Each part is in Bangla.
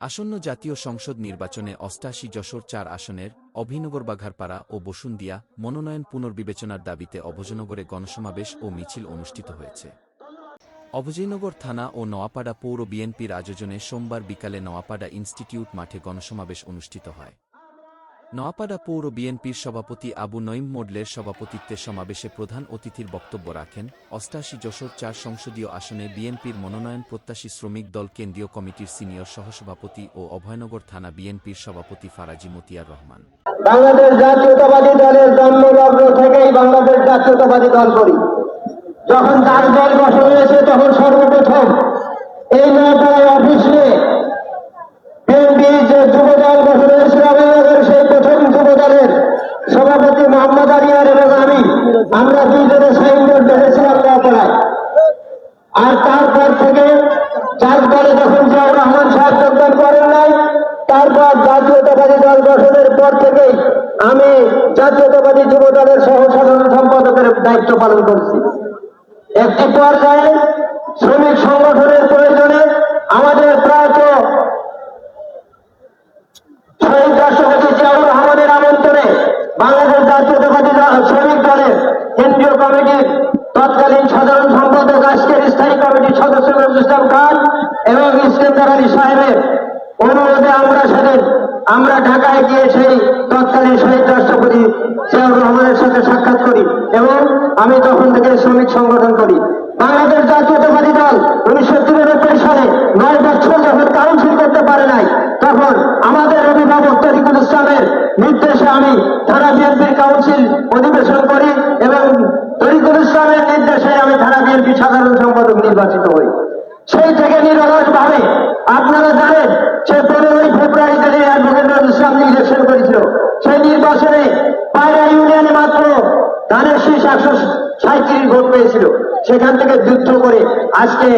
আসন্ন জাতীয় সংসদ নির্বাচনে অষ্টাশি যশোর চার আসনের অভিনগর বাঘারপাড়া ও বসুন্দিয়া মনোনয়ন পুনর্বিবেচনার দাবিতে অভজনগরে গণসমাবেশ ও মিছিল অনুষ্ঠিত হয়েছে। অভজয়নগর থানা ও নোয়াপাড়া পৌর বিএনপির আয়োজনে সোমবার বিকালে নোয়াপাড়া ইনস্টিটিউট মাঠে গণসমাবেশ অনুষ্ঠিত হয়। নোয়াপাড়া পৌর বিএনপির সভাপতি আবু নঈম মোডলের সভাপতিত্বে সমাবেশে প্রধান অতিথির বক্তব্য রাখেন অষ্টাশি যশোর চার সংসদীয় আসনে বিএনপির মনোনয়ন প্রত্যাশী শ্রমিক দল কেন্দ্রীয় কমিটির সিনিয়র সহসভাপতি ও অভয়নগর থানা বিএনপির সভাপতি ফারাজি মতিয়ার রহমান। বাংলাদেশ জাতীয়তাবাদী দলের জন্মলগ্ন থেকেই বাংলাদেশ জাতীয়তাবাদী দল করি। যখন তার দল গঠন হয়েছে তখন সর্বপ্রথম এই নয়টায় অফিস তারপর জাতীয়তাবাদী দল পর থেকেই আমি জাতীয়তাবাদী যুব দলের সহ সাধারণ সম্পাদকের দায়িত্ব পালন করছি। একটি পর্যায়ে শ্রমিক সংগঠনের প্রয়োজনে আমাদের এবং ইস্কেন্দার আলী সাহেবের অনুরোধে আমরা সেদিন আমরা ঢাকায় গিয়ে সেই তৎকালীন শহীদ রাষ্ট্রপতি জিয়াউর রহমানের সাথে সাক্ষাৎ করি এবং আমি তখন থেকে শ্রমিক সংগঠন করি। বাংলাদেশ জাতীয়তাবাদী দল উনিশশো তিরানব্বই সালে নয় বছর যখন কাউন্সিল করতে পারে নাই, তখন আমাদের অভিভাবক তরিকুল ইসলামের নির্দেশে আমি থানা বিএনপির কাউন্সিল অধিবেশন করি এবং তরিকুল ইসলামের নির্দেশে আমি থানা বিএনপি সাধারণ সম্পাদক নির্বাচিত হই। সেই থেকে নিরলস ভাবে আপনারা জানেন সে পনেরোই ফেব্রুয়ারি থেকে অ্যাডভোকেট ইসলাম ইলেকশন করেছিল। সেই নির্বাচনে পায়রা ইউনিয়নে মাত্র ধানের শীষ একশো সাঁত্রিশ ভোট পেয়েছিল। সেখান থেকে যুদ্ধ করে আজকে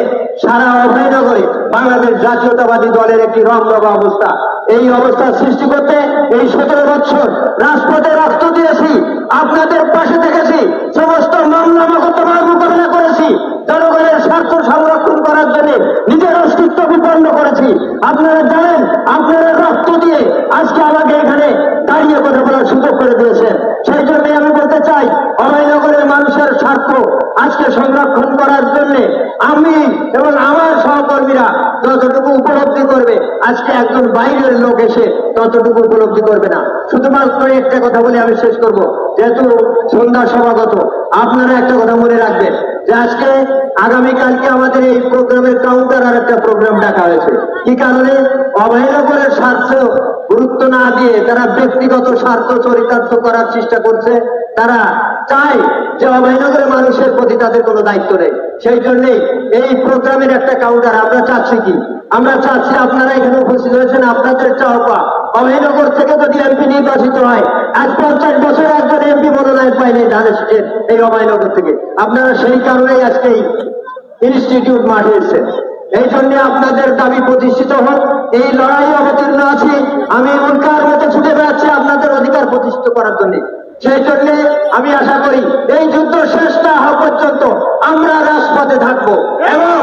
সারা অভয়নগরে বাংলাদেশ জাতীয়তাবাদী দলের একটি রমরমা অবস্থা। এই অবস্থা সৃষ্টি করতে এই সতেরো বছর রাজপথে রক্ত দিয়েছি, আপনাদের পাশে থেকেছি, সমস্ত মামলা মকদ্দমা মোকাবিলা করেছি, জনগণের স্বার্থ জন্য নিজের অস্তিত্ব বিপন্ন করেছি। আপনারা জানেন, আপনারা রক্ত দিয়ে আজকে আমাকে এখানে দাঁড়িয়ে কথা বলার সুযোগ করে দিয়েছেন। সেই জন্য আমি বলতে চাই, অভয়নগরের মানুষের স্বার্থ আজকে সংরক্ষণ করার জন্য আমি এবং আমার সহকর্মীরা যতটুকু আজকে একজন বাইরের লোক এসে ততটুকু উপলব্ধি করবে না। শুধুমাত্র একটা কথা বলে আমি শেষ করব, যেহেতু সন্ধ্যা সমাগত। আপনারা একটা কথা মনে রাখবেন যে আজকে আগামীকালকে আমাদের এই প্রোগ্রামের কাউন্টার আর একটা প্রোগ্রাম ডাকা হয়েছে। কি কারণে? অভয়নগরের স্বার্থ গুরুত্ব না দিয়ে তারা ব্যক্তিগত স্বার্থ চরিতার্থ করার চেষ্টা করছে, তারা চায় যে অভয়নগরের মানুষের প্রতি তাদের কোনো দায়িত্ব নেই। সেই জন্যে এই প্রোগ্রামের একটা কাউন্টার আমরা চাচ্ছি কি? আমরা চাচ্ছি আপনারা এখানে উপস্থিত হয়েছেন আপনাদের চাওয়া অভয়নগর থেকে যদি এমপি হয়। আজ পঞ্চাশ বছর একজন এমপি মনোনয়ন পায়নি ধানের শীষের এই অভয়নগর থেকে। আপনারা সেই কারণেই আজকে এই ইনস্টিটিউট মাঠে এসেছেন। এই জন্য আপনাদের দাবি প্রতিষ্ঠিত হোক, এই লড়াই অবতীর্ণ আছি। আমি উল্কার মতো ছুটে বেড়াচ্ছি আপনাদের অধিকার প্রতিষ্ঠিত করার জন্য। সেই জন্য আমি আশা করি, এই যুদ্ধ শেষ না হওয়া পর্যন্ত আমরা রাজপথে থাকব। এবং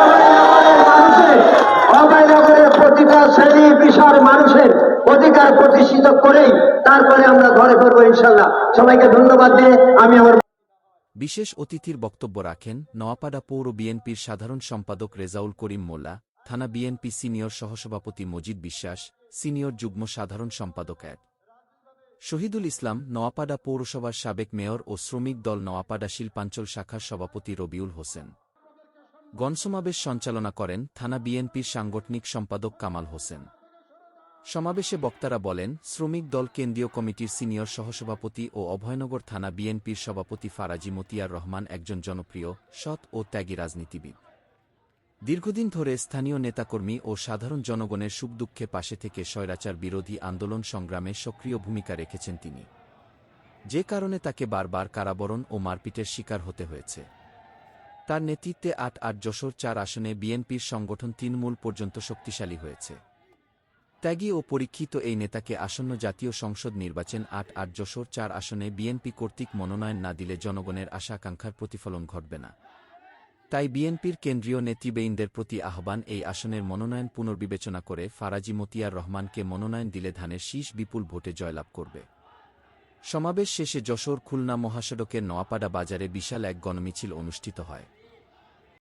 অভয়নগরের মানুষের অভয়নগরের প্রতিটা শ্রেণি বিশাল মানুষের অধিকার প্রতিষ্ঠিত করেই তারপরে আমরা ঘরে ফিরবো ইনশাল্লাহ সবাইকে ধন্যবাদ দিয়ে আমি আমার বিশেষ অতিথির বক্তব্য রাখেন নোয়াপাড়া পৌর বিএনপির সাধারণ সম্পাদক রেজাউল করিম মোল্লা, থানা বিএনপি সিনিয়র সহসভাপতি মজিদ বিশ্বাস, সিনিয়র যুগ্ম সাধারণ সম্পাদক অ্যাড। শহীদুল ইসলাম নোয়াপাড়া পৌরসভার সাবেক মেয়র ও শ্রমিক দল নোয়াপাড়া শিল্পাঞ্চল শাখার সভাপতি রবিউল হোসেন। গণসমাবেশ সঞ্চালনা করেন থানা বিএনপির সাংগঠনিক সম্পাদক কামাল হোসেন। সমাবেশে বক্তারা বলেন, শ্রমিক দল কেন্দ্রীয় কমিটির সিনিয়র সহসভাপতি ও অভয়নগর থানা বিএনপির সভাপতি ফারাজি মতিয়ার রহমান একজন জনপ্রিয়, সৎ ও ত্যাগী রাজনীতিবিদ। দীর্ঘদিন ধরে স্থানীয় নেতাকর্মী ও সাধারণ জনগণের সুখ দুঃখে পাশে থেকে স্বৈরাচার বিরোধী আন্দোলন সংগ্রামে সক্রিয় ভূমিকা রেখেছেন তিনি। যে কারণে তাকে বারবার কারাবরণ ও মারপিটের শিকার হতে হয়েছে। তার নেতৃত্বে আট আট যশোর চার আসনে বিএনপির সংগঠন তৃণমূল পর্যন্ত শক্তিশালী হয়েছে। ত্যাগী ও পরীক্ষিত এই নেতাকে আসন্ন জাতীয় সংসদ নির্বাচন আট আট যশোর চার আসনে বিএনপি কর্তৃক মনোনয়ন না দিলে জনগণের আশা আকাঙ্ক্ষার প্রতিফলন ঘটবে না। তাই বিএনপির কেন্দ্রীয় নেতৃবৃন্দের প্রতি আহ্বান, এই আসনের মনোনয়ন পুনর্বিবেচনা করে ফারাজি মতিয়ার রহমানকে মনোনয়ন দিলে ধানের শীষ বিপুল ভোটে জয়লাভ করবে। সমাবেশ শেষে যশোর খুলনা মহাসড়কের নোয়াপাড়া বাজারে বিশাল এক গণমিছিল অনুষ্ঠিত হয়।